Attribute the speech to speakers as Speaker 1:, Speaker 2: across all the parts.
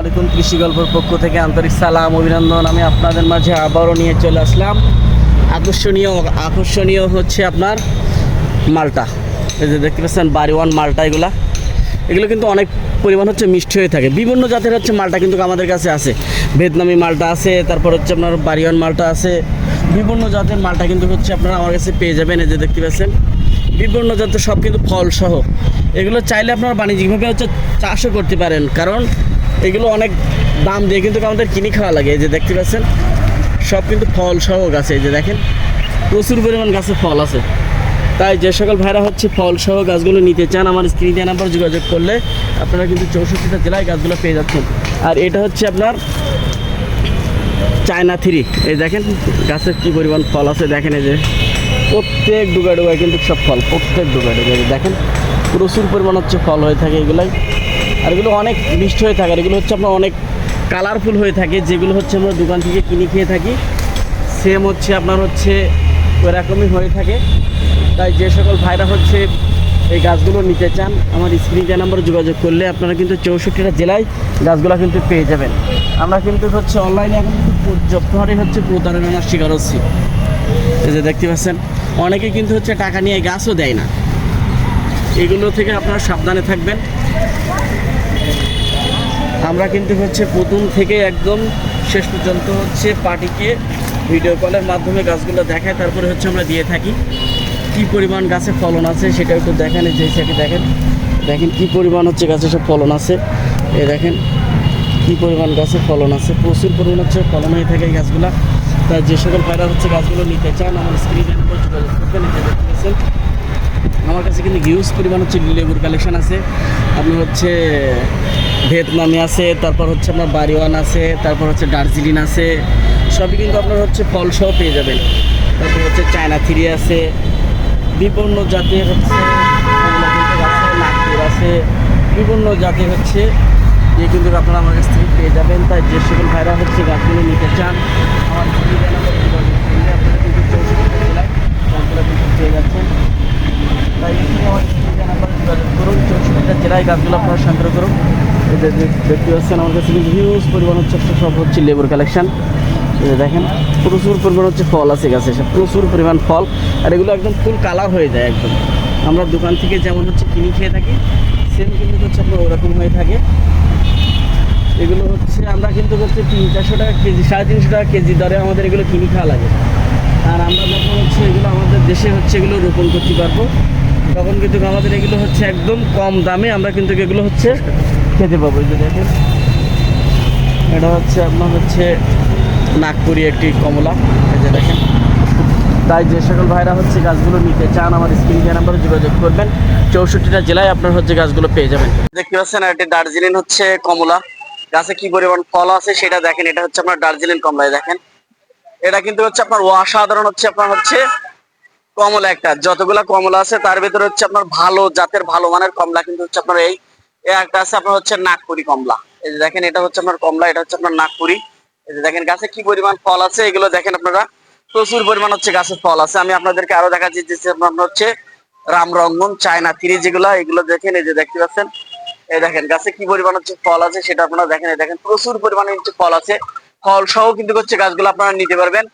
Speaker 1: আলাইকুম কৃষি গল্পের পক্ষ থেকে আন্তরিক সালাম, অভিনন্দন। আমি আপনাদের মাঝে আবারও নিয়ে চলে আসলাম। আকর্ষণীয় আকর্ষণীয় হচ্ছে আপনার মালটা। এই যে দেখতে পাচ্ছেন বাড়িওয়ান মালটা এগুলা। এগুলো কিন্তু অনেক পরিমাণ হচ্ছে মিষ্টি হয়ে থাকে। বিভিন্ন জাতের হচ্ছে মালটা কিন্তু আমাদের কাছে আছে। ভিয়েতনামি মালটা আছে, তারপর হচ্ছে আপনার বাড়িওয়ান মালটা আছে। বিভিন্ন জাতের মালটা কিন্তু হচ্ছে আপনারা আমার কাছে পেয়ে যাবেন। এই যে দেখতে পাচ্ছেন, বিভিন্ন জাতের সব কিন্তু ফলসহ। এগুলো চাইলে আপনারা বাণিজ্যিকভাবে হচ্ছে চাষও করতে পারেন। কারণ এগুলো অনেক দাম দিয়ে কিন্তু আমাদের কিনে খাওয়া লাগে, এই যে দেখতে পাচ্ছেন। সব কিন্তু ফল সহ গাছে, এই যে দেখেন, প্রচুর পরিমাণ গাছে ফল আছে। তাই যে সকল ভাইরা হচ্ছে ফল সহ গাছগুলো নিতে চান, আমার স্ক্রিনে নাম্বার যোগাযোগ করলে আপনারা কিন্তু চৌষট্টিটা জেলায় গাছগুলো পেয়ে যাচ্ছেন। আর এটা হচ্ছে আপনার চায়না থ্রি। এই দেখেন গাছের কী পরিমাণ ফল আছে, দেখেন এই যে। প্রত্যেক ডুবা ডুবায় কিন্তু সব ফল, প্রত্যেক ডুবা ডুবায় দেখেন, প্রচুর পরিমাণ হচ্ছে ফল হয়ে থাকে এগুলাই। আর এগুলো অনেক মিষ্টি হয়ে থাকে। আর এগুলো হচ্ছে আপনার অনেক কালারফুল হয়ে থাকে। যেগুলো হচ্ছে আমরা দোকান থেকে কিনে খেয়ে থাকি। সেম হচ্ছে আপনার হচ্ছে ওরকমই হয়ে থাকে। তাই যে সকল ভাইরা হচ্ছে এই গাছগুলো নিতে চান, আমার স্ক্রিনে নাম্বার যোগাযোগ করলে আপনারা কিন্তু চৌষট্টিটা জেলায় গাছগুলো কিন্তু পেয়ে যাবেন। আমরা কিন্তু হচ্ছে অনলাইনে এখন কিন্তু হারে হচ্ছে প্রতারণার শিকার হচ্ছি। এই যে দেখতে পাচ্ছেন, অনেকে কিন্তু হচ্ছে টাকা নিয়ে গাছও দেয় না। এগুলো থেকে আপনারা সাবধানে থাকবেন। আমরা কিন্তু হচ্ছে প্রথম থেকে একদম শেষ পর্যন্ত হচ্ছে পার্টিকে ভিডিও কলের মাধ্যমে গাছগুলো দেখায়, তারপরে হচ্ছে আমরা দিয়ে থাকি। কি পরিমাণ গাছে ফলন আছে সেটা একটু দেখেন যে দেখেন। দেখেন কি পরিমাণ হচ্ছে গাছে সব ফলন আছে। এ দেখেন, কি পরিমাণ গাছে ফলন আছে। প্রচুর পরিমাণ হচ্ছে ফলন হয়ে থাকে এই গাছগুলো। তাই যে সকল ভাইরা হচ্ছে গাছগুলো নিতে চান, আমার স্ক্রিনের উপর যোগাযোগ এই যে আমার কাছে কিন্তু হিউজ পরিমাণ হচ্ছে লেবুর কালেকশন আছে। আপনি হচ্ছে ভিয়েতনামি আছে, তারপর হচ্ছে আপনার বাড়িওয়ান আছে, তারপর হচ্ছে দার্জিলিং আছে, সবই কিন্তু আপনার হচ্ছে ফল সহ পেয়ে যাবেন। তারপর হচ্ছে চায়না থ্রি আছে, বিভিন্ন জাতের হচ্ছে নাগপুর আছে, বিভিন্ন জাতের হচ্ছে যে কিন্তু আপনারা আমার কাছ থেকে পেয়ে যাবেন। তাই যে সকল ভাইরা হচ্ছে গাছগুলো নিতে চান, আমার পেয়ে যাচ্ছেন তাই আমার যোগাযোগ করুন জেলায় গাছগুলো আপনারা সংগ্রহ করুন। দেখতে পাচ্ছেন আমার কাছে কিন্তু হিউজ পরিমাণ হচ্ছে সব হচ্ছে লেবুর কালেকশন দেখেন, প্রচুর পরিমাণ হচ্ছে ফল আছে গাছে প্রচুর পরিমাণ ফল। আর এগুলো একদম ফুল কালার হয়ে যায় একদম। আমরা দোকান থেকে যেমন হচ্ছে কিনে খেয়ে থাকি সেম কিন্তু হচ্ছে আপনার ওরকম হয়ে থাকে। এগুলো হচ্ছে আমরা কিন্তু হচ্ছে তিন চারশো টাকা কেজি, সাড়ে তিনশো টাকা কেজি দরে আমাদের এগুলো কিনে খাওয়া লাগে। আর আমরা যখন হচ্ছে এগুলো আমাদের দেশে হচ্ছে এগুলো রোপণ করতে পারব তখন কিন্তু আমাদের এগুলো হচ্ছে একদম কম দামে আমরা কিন্তু এগুলো হচ্ছে খেতে পাবো। এই যে দেখেন, এটা হচ্ছে আপনার হচ্ছে নাগপুরি একটি কমলা। এই যে দেখেন, তাই যে সকল ভাইরা হচ্ছে গাছগুলো নিতে চান, আমার স্ক্রিন কেয়ার নাম্বারে যোগাযোগ করবেন। চৌষট্টিটা জেলায় আপনার হচ্ছে গাছগুলো পেয়ে যাবেন। দেখতে পাচ্ছেন এটি দার্জিলিং হচ্ছে কমলা। গাছে কি পরিমাণ ফল আছে সেটা দেখেন, এটা হচ্ছে আপনার দার্জিলিং কমলায় দেখেন। এটা কিন্তু হচ্ছে আপনার অসাধারণ হচ্ছে, আপনার হচ্ছে কমলা একটা। যতগুলা কমলা আছে, তার ভিতরে হচ্ছে আপনার ভালো জাতের, ভালো মানের কমলা, কিন্তু হচ্ছে আপনার এই একটা আছে, আপনার হচ্ছে নাগপুরি কমলা। এই যে দেখেন, এটা হচ্ছে আপনার কমলা, এটা হচ্ছে আপনার নাগপুরি। এই যে দেখেন, গাছে কি পরিমাণ ফল আছে, এগুলো দেখেন আপনারা। প্রচুর পরিমাণ হচ্ছে গাছের ফল আছে। আমি আপনাদেরকে আরও দেখাচ্ছি, যে আপনার হচ্ছে রামরঙ্গন, চায়না থ্রি যেগুলো, এগুলো দেখেন, এই যে দেখতে পাচ্ছেন। এই দেখেন, গাছে কি পরিমাণ হচ্ছে ফল আছে, সেটা আপনারা দেখেন, এই দেখেন, প্রচুর পরিমাণে হচ্ছে ফল আছে। ফল সহ কিন্তু হচ্ছে গাছগুলো আপনারা নিতে পারবেন।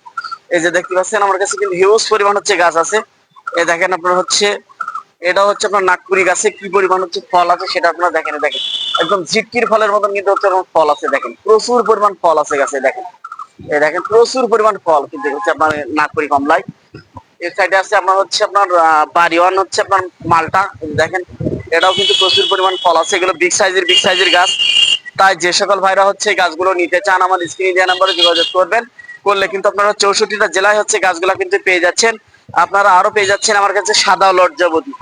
Speaker 1: এই যে দেখতে পাচ্ছেন, আমার কাছে কিন্তু হিউজ পরিমাণ হচ্ছে গাছ আছে। এই দেখেন আপনার হচ্ছে, এটা হচ্ছে আপনার নাগপুরি গাছে কি পরিমাণ হচ্ছে ফল আছে সেটা আপনারা দেখেন দেখেন। একদম ঝিটকির ফলের মতন কিন্তু হচ্ছে ফল আছে, দেখেন। প্রচুর পরিমাণ ফল আছে গাছে, দেখেন। এই দেখেন, প্রচুর পরিমাণ ফল কিন্তু হচ্ছে আপনার নাগপুরি কমলায়। এই সাইডে আছে আপনার হচ্ছে আপনার বাড়িওয়ান হচ্ছে আপনার মালটা দেখেন। এটাও কিন্তু প্রচুর পরিমাণ ফল আছে, এগুলো বিগ সাইজের বিগ সাইজের গাছ। তাই যে সকল ভাইরা হচ্ছে গাছগুলো নিতে চান, আমার স্ক্রিনে দেওয়া নাম্বারে যোগাযোগ করবেন। করলে কিন্তু আপনারা চৌষট্টিটা জেলায় হচ্ছে গাছগুলো কিন্তু পেয়ে যাচ্ছেন। আপনারা আরও পেয়ে যাচ্ছেন আমার কাছে সাদা লজ্জাবতী।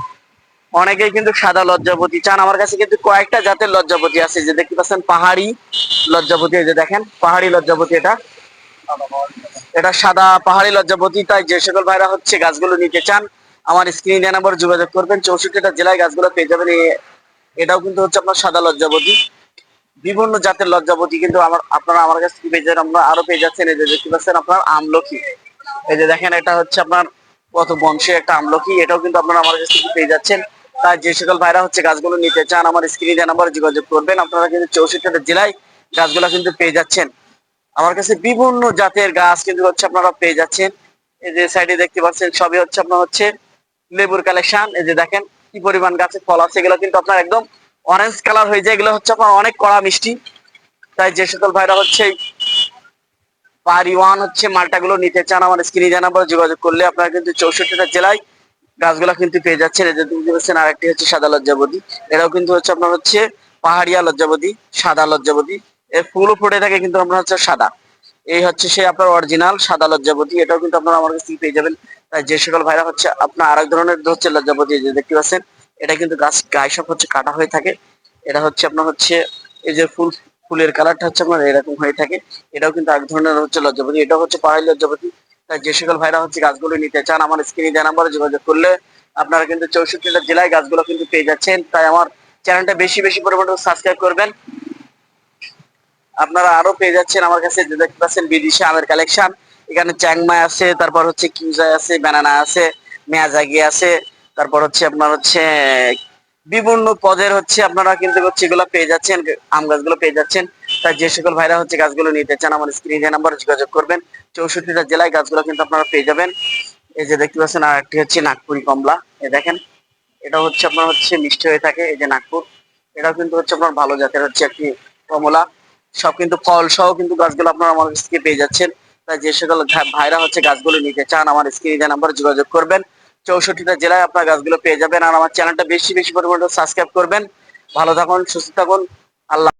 Speaker 1: অনেকেই কিন্তু সাদা লজ্জাপতি চান। আমার কাছে কিন্তু কয়েকটা জাতের লজ্জাপতি আছে। যে দেখতে পাচ্ছেন পাহাড়ি লজ্জাপতি এই যে দেখেন, পাহাড়ি লজ্জাপতি এটা। এটা সাদা পাহাড়ি লজ্জাপতি তাই যে সকল ভাইরা হচ্ছে গাছগুলো নিতে চান, আমার স্ক্রিন দেওয়া নাম্বার যোগাযোগ করবেন। চৌষট্টিটা জেলায় গাছগুলো পেয়ে যাবেন। এটাও কিন্তু হচ্ছে আপনার সাদা লজ্জাপতি বিভিন্ন জাতের লজ্জাপতি কিন্তু আমার, আপনারা আমার কাছ থেকে পেয়ে আপনারা আরও পেয়ে যাচ্ছেন এই যে দেখতে পাচ্ছেন আপনার আমলকি। এই যে দেখেন, এটা হচ্ছে আপনার কত বংশের একটা আমলকি, এটাও কিন্তু আপনারা আমার কাছ থেকে পেয়ে যাচ্ছেন। তাই যে সকল ভাইরা হচ্ছে গাছগুলো নিতে চান, আমার স্ক্রিনে দেওয়া নাম্বারে যোগাযোগ করবেন, আপনারা কিন্তু চৌষট্টিটা জেলায় গাছগুলো কিন্তু পেয়ে যাচ্ছেন। আমার কাছে বিভিন্ন জাতের গাছ কিন্তু হচ্ছে আপনারা পেয়ে যাচ্ছেন। এই যে সাইডে দেখতে পাচ্ছেন, সবই হচ্ছে আপনার হচ্ছে লেবুর কালেকশন এই যে দেখেন, কি পরিমাণ গাছে ফল আছে, এগুলো কিন্তু আপনার একদম অরেঞ্জ কালার হয়ে যায়, এগুলো হচ্ছে আপনার অনেক কড়া মিষ্টি। তাই যে সকল ভাইরা হচ্ছে পারি ওয়ান হচ্ছে মালটাগুলো নিতে চান, আমার স্ক্রিনে জানাব যোগাযোগ করলে আপনারা কিন্তু চৌষট্টিটা জেলায় গাছগুলো কিন্তু পেয়ে যাচ্ছেন। দেখতে পাচ্ছেন আরেকটি হচ্ছে সাদা লজ্জাবতী। এটাও কিন্তু হচ্ছে আপনার হচ্ছে পাহাড়িয়া লজ্জাবতী, সাদা লজ্জাবতী। এর ফুলও ফুটে থাকে, কিন্তু আপনার হচ্ছে সাদা। এই হচ্ছে সেই আপনার অরিজিনাল সাদা লজ্জাবতী, এটাও কিন্তু আপনারা আমার কাছ থেকে পেয়ে যাবেন। তাই যে সকল ভাইরা হচ্ছে আপনার আরেক ধরনের হচ্ছে লজ্জাবতী, এই যে দেখতে পাচ্ছেন এটা কিন্তু গাছ গায়ে সব হচ্ছে কাটা হয়ে থাকে। এটা হচ্ছে আপনার হচ্ছে এই যে ফুল, ফুলের কালারটা হচ্ছে আপনার এরকম হয়ে থাকে। এটাও কিন্তু এক ধরনের হচ্ছে লজ্জাপতি, এটাও হচ্ছে পাহাড়ি লজ্জাপতি। তাই যে সকল ভাইরা হচ্ছে গাছগুলো নিতে চান, আমার স্ক্রিনে দেওয়া নাম্বারে যোগাযোগ করলে আপনারা কিন্তু চৌষট্টিটা জেলায় গাছগুলো কিন্তু পেয়ে যাচ্ছেন। তাই আমার চ্যানেলটা বেশি বেশি পরিমাণে সাবস্ক্রাইব করবেন। আপনারা আরও পেয়ে যাচ্ছেন আমার কাছে যে দেখতে পাচ্ছেন বিদেশি আমের কালেকশন। এখানে চ্যাংমাই আছে, তারপর হচ্ছে কিউজাই আছে, ব্যানানা আছে, মেয়াজাগি আছে। তারপর হচ্ছে আপনার হচ্ছে, বিভিন্ন পদের হচ্ছে আপনারা কিন্তু হচ্ছে এগুলো পেয়ে যাচ্ছেন, আম গাছগুলো পেয়ে যাচ্ছেন। তাই যে সকল ভাইরা হচ্ছে গাছগুলো নিতে চান, আমার স্ক্রিনে নাম্বার যোগাযোগ করবেন। চৌষট্টিটা জেলায় গাছগুলো কিন্তু আপনারা পেয়ে যাবেন। এই যে দেখতে পাচ্ছেন, আর একটি হচ্ছে নাগপুরি কমলা এ দেখেন। এটা হচ্ছে আপনার হচ্ছে মিষ্টি হয়ে থাকে, এই যে নাগপুর। এটাও কিন্তু হচ্ছে আপনার ভালো জাতের হচ্ছে একটি কমলা। সব কিন্তু ফল সহ কিন্তু গাছগুলো আপনারা আমার কাছ থেকে পেয়ে যাচ্ছেন। তাই যে সকল ভাইরা হচ্ছে গাছগুলো নিতে চান, আমার স্ক্রিনে নাম্বার যোগাযোগ করবেন। চৌষট্টিটা জেলায় আপনার গাছগুলো পেয়ে যাবেন। আর আমার চ্যানেলটা বেশি বেশি পরিমাণে সাবস্ক্রাইব করবেন। ভালো থাকুন, সুস্থ থাকুন। আল্লাহ